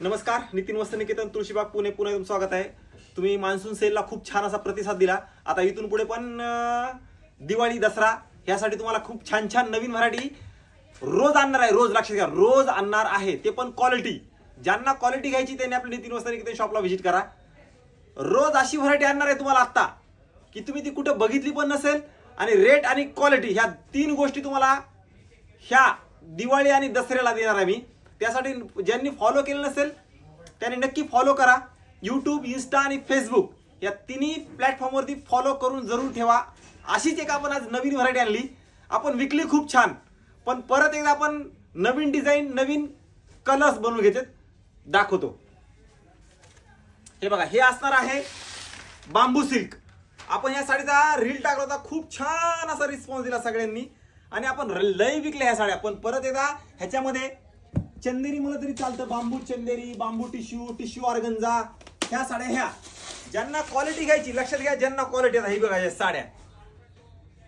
नमस्कार नितीन वस्त निकेतन तुळशीबाग पुणे पुणे स्वागत आहे. तुम्ही मान्सून सेलला खूप छान असा प्रतिसाद दिला. आता इथून पुढे पण दिवाळी दसरा ह्यासाठी तुम्हाला खूप छान छान नवीन व्हरायटी रोज आणणार आहे. रोज लक्षात घ्या रोज आणणार आहे. ते पण क्वालिटी. ज्यांना क्वालिटी घ्यायची त्यांनी आपल्या नितीन वस्त निकेतन शॉपला व्हिजिट करा. रोज अशी व्हरायटी आणणार आहे तुम्हाला आत्ता की तुम्ही ती कुठं बघितली पण नसेल आणि रेट आणि क्वालिटी ह्या तीन गोष्टी तुम्हाला ह्या दिवाळी आणि दसऱ्याला देणार आहे मी. त्यासाठी ज्यांनी फॉलो केलं नसेल त्यांनी नक्की फॉलो करा. यूट्यूब इन्स्टा आणि फेसबुक या तिन्ही प्लॅटफॉर्मवरती फॉलो करून जरूर ठेवा. अशीच एक आपण आज नवीन व्हरायटी आणली. आपण विकली खूप छान. पण परत एकदा आपण नवीन डिझाईन नवीन कलर्स बनवून घेते दाखवतो. हे बघा हे असणार आहे बांबू सिल्क आपण या साडीचा रील टाकला होता. खूप छान असा रिस्पॉन्स दिला सगळ्यांनी. आणि आपण लय विकल्या ह्या साड्या. पण परत एकदा ह्याच्यामध्ये चंदेरी मला तरी चालतं. Bamboo Chanderi bamboo tissue tissue organza. ह्या साड्या ह्या. ज्यांना क्वालिटी घ्यायची लक्षात घ्या ज्यांना क्वालिटी आता ही बघा या साड्या.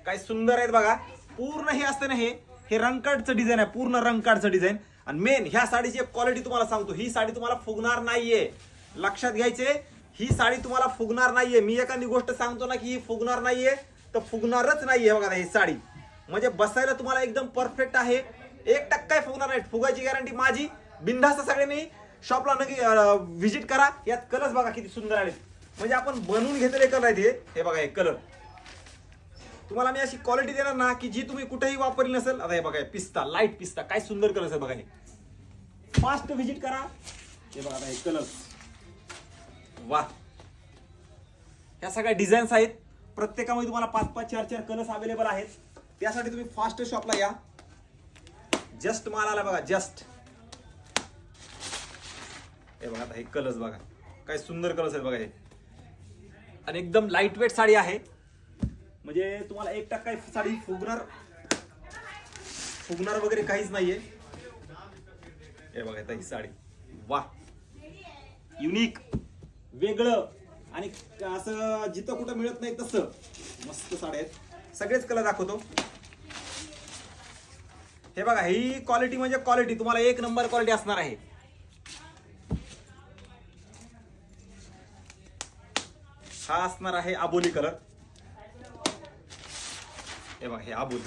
काय सुंदर आहेत बघा. पूर्ण हे असतं ना हे. हे रंगकार्डचं डिझाईन आहे. पूर्ण रंगकाडचं डिझाईन आणि मेन ह्या साडीची एक क्वालिटी तुम्हाला सांगतो. ही साडी तुम्हाला फुगणार नाहीये. लक्षात घ्यायचे. ही साडी तुम्हाला फुगणार नाहीये. मी एखादी गोष्ट सांगतो ना की ही फुगणार नाहीये तर फुगणारच नाहीये बघा ही साडी. म्हणजे बसायला तुम्हाला एकदम परफेक्ट आहे. एक टक्का फुगणार नाही फुगायची गॅरंटी माझी. बिंदास्त सगळ्यांनी शॉपला नक्की व्हिजिट करा. यात कलर्स बघा किती सुंदर आले म्हणजे आपण बनवून घेतलेले कलर आहेत हे. हे बघा हे कलर तुम्हाला मी अशी क्वालिटी देणार ना की जी तुम्ही कुठेही वापरली नसेल. आता हे बघा पिस्ता लाइट पिस्ता. काय सुंदर कलर आहे बघा हे. फास्ट व्हिजिट करा. हे बघा आता हे कलर वा ह्या सगळ्या डिझाईन्स आहेत. प्रत्येकामध्ये तुम्हाला पाच पाच चार चार कलर्स अवेलेबल आहेत. त्यासाठी तुम्ही फास्ट शॉपला या. जस्ट माल आला बघा जस्ट. हे बघा आता हे कलर्स बघा. काय सुंदर कलर्स आहेत बघा हे. आणि एकदम लाइट वेट साडी आहे. म्हणजे तुम्हाला एक टक्का साडी फुगणार फुगणार वगैरे काहीच नाहीये. हे बघा आता ही साडी. वा युनिक वेगळं. आणि असं जिथं कुठं मिळत नाही तसं. मस्त साड्या आहेत. सगळेच कलर दाखवतो. हे बघा ही क्वालिटी म्हणजे क्वालिटी तुम्हाला एक नंबर क्वालिटी असणार आहे. हा असणार आहे आबोली कलर हे बघा हे आबोली.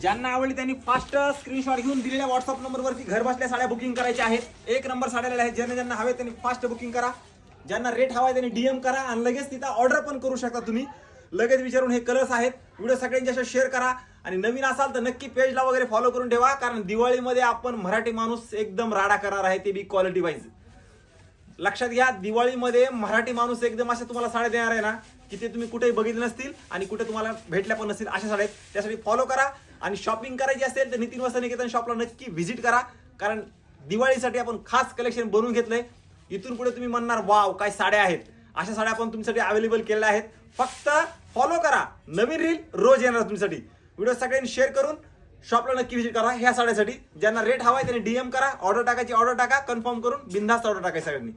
ज्यांना आवडली त्यांनी फास्ट स्क्रीनशॉट घेऊन दिलेल्या व्हॉट्सअप नंबरवरती घर बसल्या साड्या बुकिंग करायच्या आहेत. एक नंबर साड्या आहेत ज्यांना ज्यांना हवे त्यांनी फास्ट बुकिंग करा. ज्यांना रेट हवा आहे त्यांनी डीएम करा आणि लगेच तिथं ऑर्डर पण करू शकता तुम्ही. लगेच विचारून हे कलर्स आहेत. व्हिडिओ सगळ्यांच्या शेअर करा. आणि नवीन असाल तर नक्की पेजला वगैरे फॉलो करून ठेवा. कारण दिवाळीमध्ये आपण मराठी माणूस एकदम राडा करणार आहे ते बी क्वालिटी वाईज लक्षात घ्या दिवाळीमध्ये मराठी माणूस एकदम अशा तुम्हाला साड्या देणार आहे ना की ते तुम्ही कुठेही बघितले नसतील आणि कुठे तुम्हाला भेटल्या पण नसतील अशा साड्या आहेत. त्यासाठी फॉलो करा आणि शॉपिंग करायची असेल तर नितीन वस्त्र निकेतन शॉपला नक्की व्हिजिट करा. कारण दिवाळीसाठी आपण खास कलेक्शन बनवून घेतलंय. इथून पुढे तुम्ही म्हणणार वाव काय साड्या आहेत. अशा साड्या आपण तुमच्यासाठी अवेलेबल केलेल्या आहेत. फक्त फॉलो करा. नवीन रील रोज येणार तुमच्यासाठी. व्हिडिओ सगळ्यांनी शेअर करून शॉपला नक्की व्हिजिट करा ह्या साड्यासाठी. ज्यांना रेट हवा आहे त्यांनी डीएम करा. ऑर्डर टाकायची ऑर्डर टाका. कन्फर्म करून बिंदास्त ऑर्डर टाकायची सगळ्यांनी.